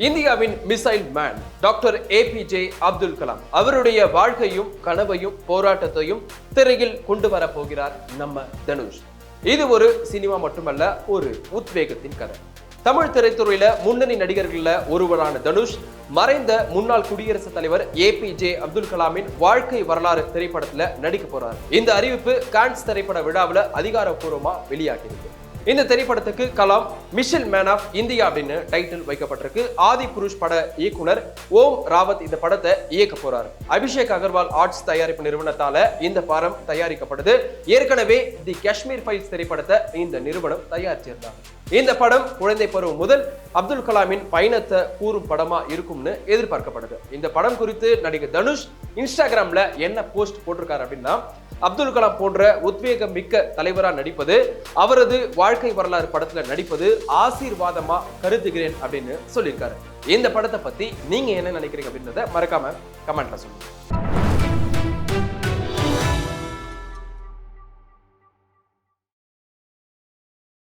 இந்தியாவின் missile man doctor APJ Abdul Kalam அவருடைய வாழ்க்கையும் கனவையும் போராட்டத்தையும் திரையில் கொண்டு வர போகிறார் நம்ம தனுஷ். இது ஒரு சினிமா மட்டுமல்ல ஒரு உத்வேகத்தின் கதை. தமிழ் திரைத்துறையில முன்னணி நடிகர்களில் ஒருவரான தனுஷ் மறைந்த முன்னாள் குடியரசுத் தலைவர் ஏபிஜே அப்துல் கலாமின் வாழ்க்கை வரலாறு திரைப்படத்துல நடிக்க போறார். இந்த அறிவிப்பு கான்ஸ் திரைப்பட விழாவில் அதிகாரப்பூர்வமா வெளியாகியிருக்கு. இந்த திரைப்படத்துக்கு Kalam missile man of India அப்படின்னு டைட்டில் வைக்கப்பட்டிருக்கு. ஆதி புருஷ் பட இயக்குனர் ஓம் ராவத் இந்த படத்தை இயக்க போறாரு. அபிஷேக் அகர்வால் ஆர்ட்ஸ் தயாரிப்பு நிறுவனத்தால இந்த படம் தயாரிக்கப்படுது. ஏற்கனவே தி காஷ்மீர் ஃபைல்ஸ் திரைப்படத்தை இந்த நிறுவனம் தயாரிச்சிருந்தாங்க. இந்த படம் குழந்தை பருவம் முதல் அப்துல் கலாமின் பயணத்தை கூறும் படமா இருக்கும்னு எதிர்பார்க்கப்படுது. இந்த படம் குறித்து நடிகர் தனுஷ் இன்ஸ்டாகிராம்ல என்ன போஸ்ட் போட்டிருக்காரு அப்படின்னா அப்துல் கலாம் போன்ற உத்வேகம் மிக்க தலைவராக நடிப்பது அவரது வாழ்க்கை வரலாறு படத்துல நடிப்பது ஆசீர்வாதமா கருதுகிறேன் அப்படின்னு சொல்லியிருக்காரு. இந்த படத்தை பத்தி நீங்க என்ன நினைக்கிறீங்க அப்படின்றத மறக்காம கமெண்ட்ல சொல்லுங்க.